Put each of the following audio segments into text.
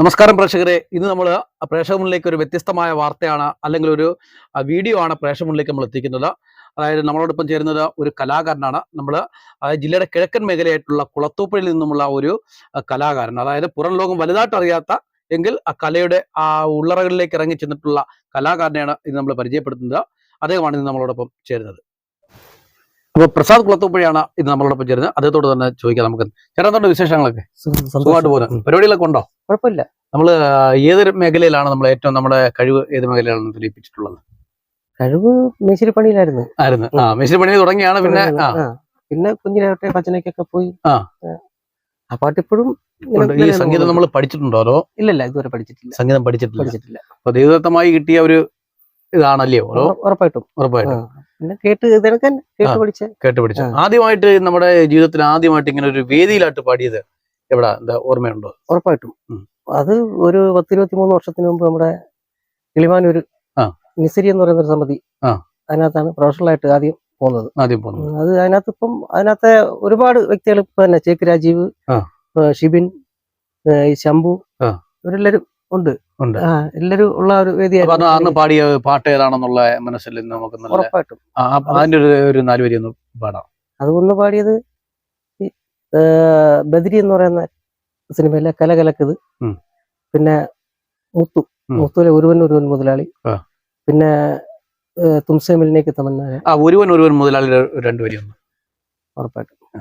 നമസ്കാരം പ്രേക്ഷകരെ. ഇന്ന് നമ്മൾ പ്രേക്ഷക മുന്നിലേക്ക് ഒരു വ്യത്യസ്തമായ വാർത്തയാണ് അല്ലെങ്കിൽ ഒരു വീഡിയോ ആണ് പ്രേക്ഷക മുന്നിലേക്ക് നമ്മൾ എത്തിക്കുന്നത്. അതായത് നമ്മളോടൊപ്പം ചേരുന്നത് ഒരു കലാകാരനാണ്. നമ്മൾ ജില്ലയുടെ കിഴക്കൻ മേഖലയായിട്ടുള്ള കുളത്തൂപ്പഴിൽ നിന്നുമുള്ള ഒരു കലാകാരൻ. അതായത് പുറം ലോകം വലുതായിട്ട് അറിയാത്ത എങ്കിൽ ആ കലയുടെ ആ ഉള്ളറകളിലേക്ക് ഇറങ്ങി ചെന്നിട്ടുള്ള കലാകാരനെയാണ് ഇത് നമ്മൾ പരിചയപ്പെടുത്തുന്നത്. അദ്ദേഹമാണ് ഇന്ന് നമ്മളോടൊപ്പം ചേരുന്നത്. അപ്പോൾ പ്രസാദ് കുളത്തൂപ്പുഴയാണ് ഇത് നമ്മളോടൊപ്പം ചേരുന്നത്. അദ്ദേഹത്തോട് തന്നെ ചോദിക്കാം നമുക്ക്. ചേട്ടാ എന്തുണ്ട് വിശേഷങ്ങളൊക്കെ? സുഖമായിട്ട് പോകുന്നത് പരിപാടികളൊക്കെ ഉണ്ടോ? കുഴപ്പമില്ല. നമ്മൾ ഏത് മേഖലയിലാണ് നമ്മൾ ഏറ്റവും നമ്മുടെ കഴിവ് ഏത് മേഖലയിലാണ് തെളിയിപ്പിച്ചിട്ടുള്ളത്? കഴിവ് മേശിരി പണിയിലായിരുന്നു ആയിരുന്നു. ആ മേശിരി പണി തുടങ്ങിയാണ് പിന്നെ. പിന്നെ കുഞ്ഞിനെ ഭജനയ്ക്കൊക്കെ പോയി. ആ. ആ പാട്ട് ഇപ്പോഴും ഇങ്ങനെ ഉണ്ട്. ഈ സംഗീതം നമ്മൾ പഠിച്ചിട്ടുണ്ടോ അതോ? ഇല്ലല്ല ഇതുവരെ പഠിച്ചിട്ടില്ല. സംഗീതം പഠിച്ചിട്ടില്ല. പഠിച്ചിട്ടില്ല. അപ്പൊ ദൈവദത്തമായി കിട്ടിയ ഒരു ഇതാണല്ലേ ഉറപ്പായിട്ടും. ഉറപ്പായിട്ടും. പിന്നെ കേട്ട് ഇതൊക്കെ കേട്ട്. പഠിച്ച കേട്ട് പഠിച്ച. ആദ്യമായിട്ട് നമ്മുടെ ജീവിതത്തിൽ ആദ്യമായിട്ട് ഇങ്ങനെ ഒരു വേദിയിലായിട്ട് പാടിയത് എവിടാ എന്താ ഓർമ്മയുണ്ടോ ഉറപ്പായിട്ടും. അത് ഒരു പത്തിരുപത്തി മൂന്ന് വർഷത്തിന് മുമ്പ് നമ്മുടെ കിളിമാനൂർ ആ. നിസരി എന്ന് പറയുന്ന ഒരു സമിതി. അതിനകത്താണ് പ്രൊഫഷണൽ ആയിട്ട് ആദ്യം പോകുന്നത് ആദ്യം പോകുന്നത് അത് അതിനകത്ത് ഇപ്പം അതിനകത്തെ ഒരുപാട് വ്യക്തികൾ ഇപ്പൊ തന്നെ ചേക്ക് രാജീവ് ഷിബിൻ ശംഭു ഇവരെല്ലാരും ഉണ്ട്. ഉണ്ട്. ആ എല്ലാരും ഉള്ള ഒരു വേദി അന്ന് പാടിയ പാട്ട് ഏതാണെന്നുള്ള മനസ്സിൽ നമുക്ക് ഉറപ്പായിട്ടും. അതിന്റെ ഒരു ഒരു നാല് വരി ഒന്ന് പാടാം. അത് ഒന്ന് പാടിയത് ബദരി എന്ന് പറയുന്ന സിനിമയിലെ കലകലക്കത്. പിന്നെ മുത്തു. മുത്തുവിലെ ഒരുവൻ ഒരുവൻ മുതലാളി. പിന്നെ തുംസേമിലേക്ക് തുംസെ മിലിനേക്ക് തമന്ന ആ ഒരുവൻ ഒരുവൻ മുതലാളി രണ്ടുപേരും ഉറപ്പായിട്ടും. ആ.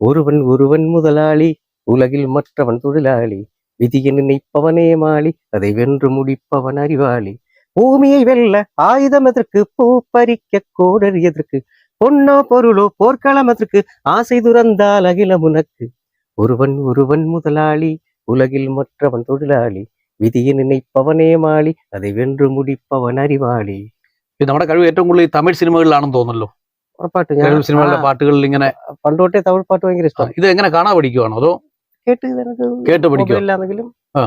ஒருவன் ஒருவன் முதலாளி உலகில் மற்றவன் தொழிலாளி விதியை நினைப்பவனே மாளி அதை வென்று முடிப்பவன் அறிவாளி பூமியை வெல்ல ஆயுதம் எதற்கு பூ பறிக்க கோடறி எதற்கு பொன்னோ பொருளோ போர்க்களம் எதற்கு ஆசை துறந்தால் அகிலம் உனக்கு ஒருவன் ஒருவன் முதலாளி உலகில் மற்றவன் தொழிலாளி விதியை நினைப்பவனே மாளி அதை வென்று முடிப்பவன் அறிவாளി ഇത് നമ്മുടെ കഴിവ് ഏറ്റവും കൂടുതൽ ഈ തമിഴ് സിനിമകളിലാണെന്ന് തോന്നുന്നല്ലോ ഉറപ്പായിട്ടും ഞാൻ തമിഴ് സിനിമകളിലെ ആ, പാട്ടുകളിൽ ഇങ്ങനെ പണ്ടോട്ടേ തമിഴ് പാട്ട് ഭയങ്കര ആ, ഇഷ്ടം ഇത് എങ്ങനെ കാണാൻ പഠിക്കുവാണോ അതോ കേട്ട് കേട്ട് ആ.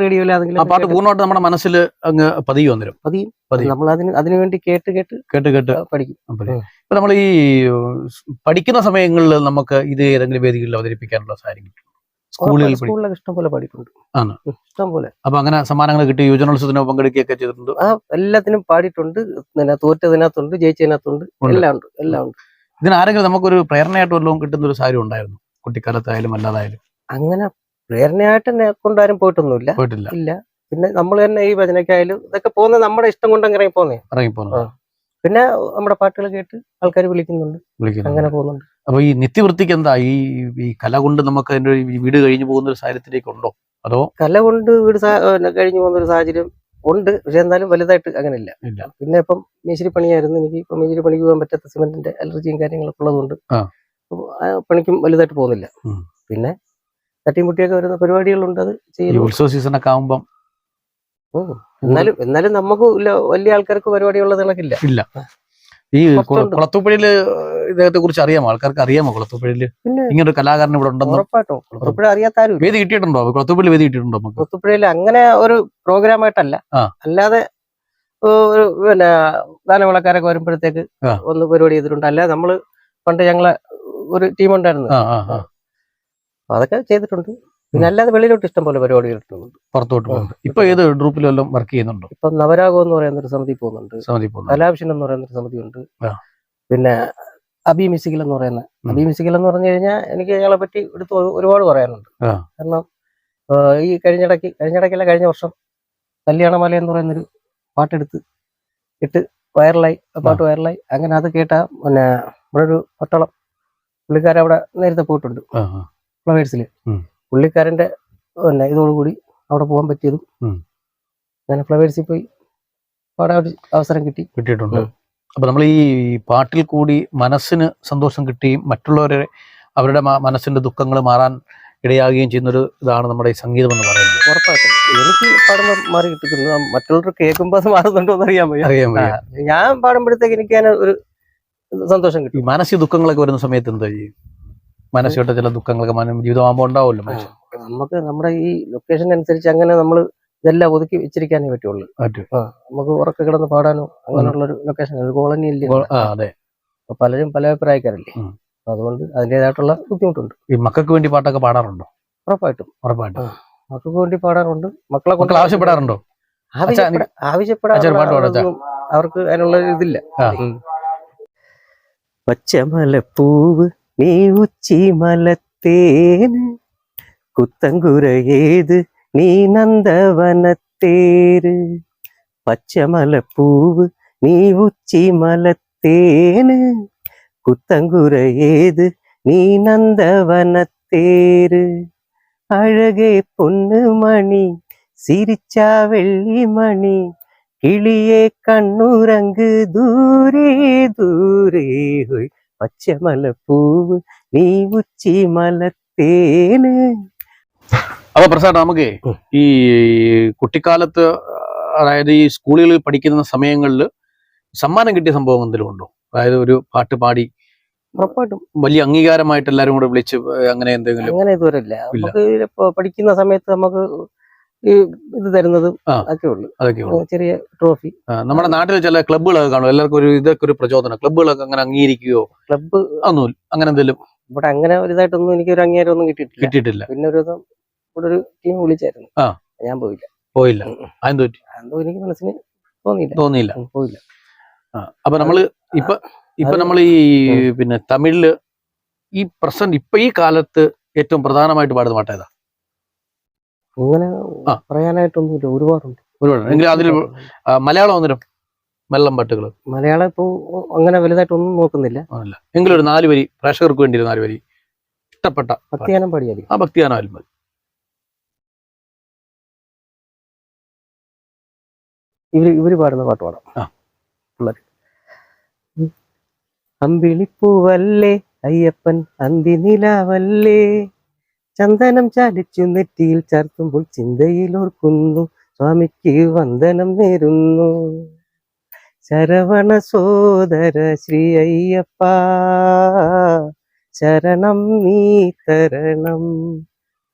റേഡിയോയിലാണെങ്കിലും ആ പാട്ട് പൂർണമായിട്ട് നമ്മുടെ മനസ്സിൽ അങ്ങ് പതിയും അന്നേരം പതിയും. നമ്മൾ അതിന് അതിനുവേണ്ടി കേട്ട് കേട്ട് കേട്ട് കേട്ട് പഠിക്കും. ഇപ്പൊ നമ്മൾ ഈ പഠിക്കുന്ന സമയങ്ങളിൽ നമുക്ക് ഇത് ഏതെങ്കിലും വേദികളിൽ അവതരിപ്പിക്കാനുള്ള സാഹചര്യം കിട്ടും. സ്കൂളുകളിൽ ഇഷ്ടംപോലെ സ്കൂളിലൊക്കെ ഇഷ്ടം പോലെ പാടിയിട്ടുണ്ട് ആണ്. ഉം, ഇഷ്ടം പോലെ. അപ്പൊ അങ്ങനെ സമ്മാനങ്ങൾ കിട്ടി യുവജനോത്സവത്തിന് പങ്കെടുക്കുകയൊക്കെ ചെയ്തിട്ടുണ്ട്. ആ എല്ലാത്തിനും പാടിയിട്ടുണ്ട്. തോറ്റതിനകത്തുണ്ട് ജയിച്ചതിനകത്തുണ്ട്. എല്ലാം ഉണ്ട്. എല്ലാം ഉണ്ട് ഇതിനാരെങ്കിലും നമുക്കൊരു പ്രേരണയായിട്ട് വല്ലതും കിട്ടുന്ന ഒരു സാരി ഉണ്ടായിരുന്നു? കുട്ടിക്കാലത്തായാലും അല്ലാതായാലും. അങ്ങനെ പ്രേരണയായിട്ട് എന്നെ കൊണ്ടാരും പോയിട്ടൊന്നുമില്ല. പോയിട്ടില്ല. ഇല്ല. പിന്നെ നമ്മൾ തന്നെ ഈ ഭജനയ്ക്കായാലും ഇതൊക്കെ പോകുന്നത് നമ്മുടെ ഇഷ്ടം കൊണ്ട് അങ്ങനെ പോകുന്നേ ഇറങ്ങി പോകുന്നു പിന്നെ നമ്മുടെ പാട്ടുകൾ കേട്ട് ആൾക്കാർ വിളിക്കുന്നുണ്ട്. അങ്ങനെ പോകുന്നുണ്ട്. അപ്പൊ ഈ നിത്യവൃത്തിക്ക് എന്താ? ഈ ഈ കല കൊണ്ട് നമുക്ക് അതിന്റെ വീട് കഴിഞ്ഞു പോകുന്ന ഒരു സാഹചര്യത്തിലേക്ക് ഉണ്ടോ? അതോ? കല കൊണ്ട് വീട് കഴിഞ്ഞു പോകുന്ന ഒരു സാഹചര്യം ഉണ്ട്. പക്ഷെ എന്നാലും വലുതായിട്ട് അങ്ങനെ ഇല്ല. പിന്നെ ഇപ്പം മേശിരി പണിയായിരുന്നു. എനിക്ക് ഇപ്പം മേശിരി പണിക്ക് പോകാൻ പറ്റാത്ത സിമെന്റിന്റെ അലർജിയും കാര്യങ്ങളൊക്കെ ഉള്ളതുകൊണ്ട്. പണിക്കും വലുതായിട്ട് പോകുന്നില്ല. പിന്നെ തട്ടിയും മുട്ടിയൊക്കെ വരുന്ന പരിപാടികളുണ്ട് അത് ഉത്സവ സീസൺ ഒക്കെ ആകുമ്പം ഓ എന്നാലും എന്നാലും നമുക്ക് വലിയ ആൾക്കാർക്ക് പരിപാടിയുള്ളത് കണക്കില്ല ഇല്ല. ഈ. കുളത്തൂപ്പുഴയിൽ ഇദ്ദേഹത്തെ കുറിച്ച് അറിയാമോ? ആൾക്കാർക്ക് അറിയാമോ കുളത്തൂപ്പുഴയിൽ ഇങ്ങനെ ഒരു കലാകാരൻ ഇവിടെ ഉണ്ടെന്ന്? ഉറപ്പായിട്ടും. കുളത്തുപ്പുഴ അറിയാത്താരും വേദി കിട്ടിയിട്ടുണ്ടോ? കുളത്തൂപ്പുഴയിൽ വേദി കിട്ടിയിട്ടുണ്ടോ കുളത്തൂപ്പുഴയിൽ അങ്ങനെ ഒരു പ്രോഗ്രാം ആയിട്ടല്ല. അല്ലാതെ ഒരു പിന്നെ ഗാനവിളക്കാരൊക്കെ വരുമ്പോഴത്തേക്ക്. ഒന്ന് പരിപാടി ചെയ്തിട്ടുണ്ട്. അല്ലാതെ നമ്മൾ പണ്ട് ഞങ്ങളെ ഒരു ടീം ഉണ്ടായിരുന്നു അതൊക്കെ ചെയ്തിട്ടുണ്ട്. പിന്നെ അല്ലാതെ വെളിയിലോട്ട് ഇഷ്ടം പോലെ പരിപാടികൾ പുറത്തോട്ട് പോകുന്നുണ്ട്. ഇപ്പൊ ഏത് ഗ്രൂപ്പിലും എല്ലാം വർക്ക് ചെയ്യുന്നുണ്ടോ? ഇപ്പൊ നവരാഗോ എന്ന് പറയുന്ന ഒരു സമിതി പോകുന്നുണ്ട്. സമിതി കലാഭിഷൻ എന്ന് പറയുന്ന ഒരു സമിതി ഉണ്ട്. പിന്നെ അബി മ്യൂസിക്കൽ എന്ന് പറയുന്ന. അബി മ്യൂസിക്കൽ എന്ന് പറഞ്ഞു കഴിഞ്ഞാൽ എനിക്ക് ഞങ്ങളെ പറ്റി എടുത്ത് ഒരു- ഒരുപാട് പറയാനുണ്ട്. കാരണം ഈ കഴിഞ്ഞിടയ്ക്ക് കഴിഞ്ഞിടയ്ക്കല്ല കഴിഞ്ഞ വർഷം കല്യാണമല എന്ന് പറയുന്നൊരു പാട്ടെടുത്ത് ഇട്ട് വൈറലായി. പാട്ട് വൈറലായി. അങ്ങനെ അത് കേട്ടാ പിന്നെ ഇവിടെ ഒരു പട്ടളം പുള്ളിക്കാരവിടെ നേരത്തെ പോയിട്ടുണ്ട്. ഫ്ലവേഴ്സിൽ പുള്ളിക്കാരന്റെ പിന്നെ ഇതോടുകൂടി അവിടെ പോകാൻ പറ്റിയതും അങ്ങനെ ഫ്ലവേഴ്സിൽ പോയി പാടാൻ ഒരു അവസരം കിട്ടി. കിട്ടിയിട്ടുണ്ട്. അപ്പം നമ്മൾ ഈ പാട്ടിൽ കൂടി മനസ്സിന് സന്തോഷം കിട്ടുകയും മറ്റുള്ളവരെ അവരുടെ മനസ്സിന്റെ മനസ്സിന്റെ ദുഃഖങ്ങൾ മാറാൻ ഇടയാകുകയും ചെയ്യുന്നൊരു ഇതാണ് നമ്മുടെ ഈ സംഗീതം എന്ന് പറയുന്നത്. ഉറപ്പായിട്ടും. എനിക്ക് പാടുമ്പോൾ മാറി കിട്ടുന്നു മറ്റുള്ളവർ കേൾക്കുമ്പോൾ അത് മാറുന്നുണ്ടോ എന്ന് അറിയാൻ വയ്യ. അറിയാൻ വയ്യ. ഞാൻ പാടുമ്പോഴത്തേക്ക് എനിക്ക് അതിന് ഒരു സന്തോഷം കിട്ടി. കിട്ടും മാനസിക ദുഃഖങ്ങളൊക്കെ വരുന്ന സമയത്ത് എന്താ ചെയ്യും? മാനസികമായിട്ട് ചില ദുഃഖങ്ങളൊക്കെ ജീവിതമാകുമ്പോൾ ഉണ്ടാവുമല്ലോ മനുഷ്യൻ. നമുക്ക് നമ്മുടെ ഈ ലൊക്കേഷൻ അനുസരിച്ച് അങ്ങനെ നമ്മൾ ഇതെല്ലാം ഒതുക്കി വെച്ചിരിക്കാനേ പറ്റുള്ളൂ. നമുക്ക് ഉറക്കെ കിടന്ന് പാടാനോ അങ്ങനെയുള്ള ഒരു ലൊക്കേഷൻ ഒരു കോളനി ഇല്ല അതെ. അപ്പൊ പലരും പല അഭിപ്രായക്കാരല്ലേ. അതുകൊണ്ട് അതിന്റെതായിട്ടുള്ള ബുദ്ധിമുട്ടുണ്ട്. ഈ മക്കൾക്ക് വേണ്ടി പാട്ടൊക്കെ പാടാറുണ്ടോ? ഉറപ്പായിട്ടും. ഉറപ്പായിട്ടും. മക്കൾക്ക് വേണ്ടി പാടാറുണ്ട്. മക്കളെ കൊണ്ട് ആവശ്യപ്പെടാറുണ്ടോ? ആവശ്യപ്പെടാ- ആവശ്യപ്പെടാൻ അച്ഛൻ പാട്ട് പാടാ, അതൊന്നും അവർക്ക് അതിനുള്ള ഇതില്ല ഇതില്ല ആ. ഉം. പച്ചമലപ്പൂവ് നീ ഉച്ചി മലത്തേന് കുത്തങ്കുരയേത് നീ നന്ദവനത്തേര് പച്ചമലപ്പൂവ് നീ ഉച്ചി മലത്തേന് കുത്തങ്കുരയേത് നീ നന്ദവനത്തേര് അഴകെ പൊന്നു മണി സിരിച്ച വെള്ളിമണി കിളിയെ കണ്ണുരങ്ക് ദൂരെ ദൂരെ ഹോയ് പച്ചമലപ്പൂവ് നീ ഉച്ചി മലത്തേന്. അപ്പൊ പ്രസാദ് നമുക്ക് ഈ കുട്ടിക്കാലത്ത് അതായത് ഈ സ്കൂളുകളിൽ പഠിക്കുന്ന സമയങ്ങളിൽ സമ്മാനം കിട്ടിയ സംഭവം എന്തെങ്കിലും ഉണ്ടോ? അതായത് ഒരു പാട്ട് പാടി ഉറപ്പായിട്ടും. വലിയ അംഗീകാരമായിട്ട് എല്ലാരും കൂടെ വിളിച്ച് അങ്ങനെ എന്തെങ്കിലും അങ്ങനെ ഇതുവരെ ഇല്ല. നമുക്ക് പഠിക്കുന്ന സമയത്ത് നമുക്ക് ഈ ഇത് തരുന്നതും. ഒക്കെ ഉള്ളു. ചെറിയ ട്രോഫി. നമ്മുടെ നാട്ടിൽ ചില ക്ലബ്ബുകളൊക്കെ കാണും. എല്ലാവർക്കും ഒരു ഇതൊക്കെ ഒരു പ്രചോദനം. ക്ലബ്ബുകളൊക്കെ അങ്ങനെ അംഗീകരിക്കുകയോ? ക്ലബ്ബ് ഒന്നും അങ്ങനെ എന്തെങ്കിലും ഇവിടെ അങ്ങനെ ഒരു ഇതായിട്ടൊന്നും എനിക്ക് ഒരു അംഗീകാരം ഒന്നും കിട്ടിയിട്ടില്ല. കിട്ടിയിട്ടില്ല. പിന്നെ ഒരു ദിവസം ഇവിടെ ഒരു ടീം വിളിച്ചായിരുന്നു. ആ. ഞാൻ പോയില്ല. പോയില്ല. എന്തോ എന്തോ എനിക്ക് മനസ്സിന് തോന്നിയില്ല. തോന്നിയില്ല. പോയില്ല. അപ്പൊ നമ്മൾ ഇപ്പൊ ഇപ്പൊ നമ്മൾ ഈ പിന്നെ തമിഴിൽ ഈ പ്രസന്റ് ഇപ്പൊ ഈ കാലത്ത് ഏറ്റവും പ്രധാനമായിട്ട് പാടുന്ന പാട്ട് ഏതാ? അങ്ങനെ. പറയാനായിട്ടൊന്നുമില്ല. ഒരുപാടുണ്ട്. ഒരുപാട് എങ്കിലും അതിൽ മലയാളം ഒന്നിനും മെല്ലം പാട്ടുകൾ. മലയാളം ഇപ്പോ അങ്ങനെ വലുതായിട്ടൊന്നും നോക്കുന്നില്ല. എങ്കിലും ഒരു നാല് വരി പ്രേക്ഷകർക്ക് വേണ്ടി ഒരു നാല് വരി. ഇഷ്ടപ്പെട്ട ഭക്തിയാനം ഭക്തിഗാനം പാടിയാൽ ആ ഭക്തിഗാനം മതി. ഇവർ ഇവർ പാടുന്ന പാട്ട് പാടാം. അമ്പിളിപ്പൂവല്ലേ അയ്യപ്പൻ അന്തി നിലാവല്ലേ ചന്ദനം ചാലിച്ചു നെറ്റിയിൽ ചാർത്തുമ്പോൾ ചിന്തയിൽ ഓർക്കുന്നു സ്വാമിക്ക് വന്ദനം നേരുന്നു. ശരവണ സോദര ശ്രീ അയ്യപ്പ ശരണം നീ തരണം.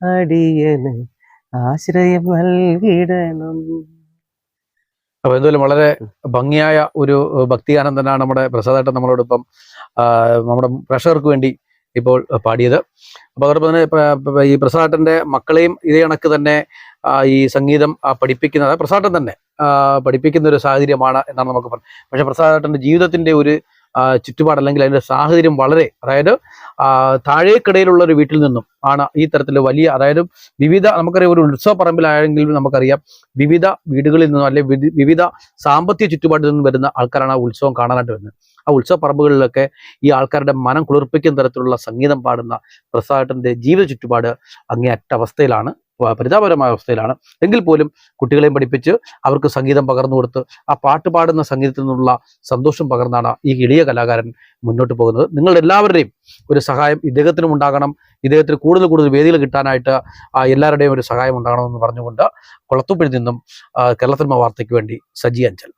അടിയന് ആശ്രയം നൽകിടണം. അപ്പൊ എന്തായാലും വളരെ ഭംഗിയായ ഒരു ഭക്തിയാനന്ദനാണ് നമ്മുടെ പ്രസാദേട്ടൻ നമ്മളോടൊപ്പം നമ്മുടെ പ്രഷർക്ക് വേണ്ടി ഇപ്പോൾ പാടിയത്. അപ്പൊ അതോടൊപ്പം തന്നെ ഈ പ്രസാദേട്ടന്റെ മക്കളെയും ഇതേ കണക്ക് തന്നെ ഈ സംഗീതം പഠിപ്പിക്കുന്നത് പ്രസാദൻ തന്നെ പഠിപ്പിക്കുന്ന ഒരു സാഹചര്യമാണ് എന്നാണ് നമുക്ക് പറഞ്ഞത് പക്ഷേ പ്രസാദേട്ടന്റെ ജീവിതത്തിന്റെ ഒരു ചുറ്റുപാട് അല്ലെങ്കിൽ അതിന്റെ സാഹചര്യം വളരെ അതായത് താഴേക്കിടയിലുള്ള ഒരു വീട്ടിൽ നിന്നും ആണ് ഈ തരത്തിൽ വലിയ അതായത് വിവിധ നമുക്കറിയാം ഒരു ഉത്സവ പറമ്പിലായെങ്കിൽ നമുക്കറിയാം വിവിധ വീടുകളിൽ നിന്നും അല്ലെങ്കിൽ വിവിധ സാമ്പത്തിക ചുറ്റുപാടിൽ നിന്നും വരുന്ന ആൾക്കാരാണ് ആ ഉത്സവം കാണാനായിട്ട് വരുന്നത്. ആ ഉത്സവ പറമ്പുകളിലൊക്കെ ഈ ആൾക്കാരുടെ മനം കുളിർപ്പിക്കുന്ന തരത്തിലുള്ള സംഗീതം പാടുന്ന പ്രസാദത്തിന്റെ ജീവിത ചുറ്റുപാട് അങ്ങേയറ്റ അവസ്ഥയിലാണ് പരിതാപകരമായ അവസ്ഥയിലാണ്. എങ്കിൽ പോലും കുട്ടികളെയും പഠിപ്പിച്ച് അവർക്ക് സംഗീതം പകർന്നു കൊടുത്ത് ആ പാട്ട് പാടുന്ന സംഗീതത്തിൽ നിന്നുള്ള സന്തോഷം പകർന്നാണ് ഈ എളിയ കലാകാരൻ മുന്നോട്ട് പോകുന്നത്. നിങ്ങളുടെ എല്ലാവരുടെയും ഒരു സഹായം ഇദ്ദേഹത്തിനും ഉണ്ടാകണം. ഇദ്ദേഹത്തിന് കൂടുതൽ കൂടുതൽ വേദികൾ കിട്ടാനായിട്ട് എല്ലാവരുടെയും ഒരു സഹായം ഉണ്ടാകണമെന്ന് പറഞ്ഞുകൊണ്ട് കൊളത്തുപ്പിൽ നിന്നും കേരളത്തിന്മ വാർത്തയ്ക്ക് വേണ്ടി സജി അഞ്ചൽ.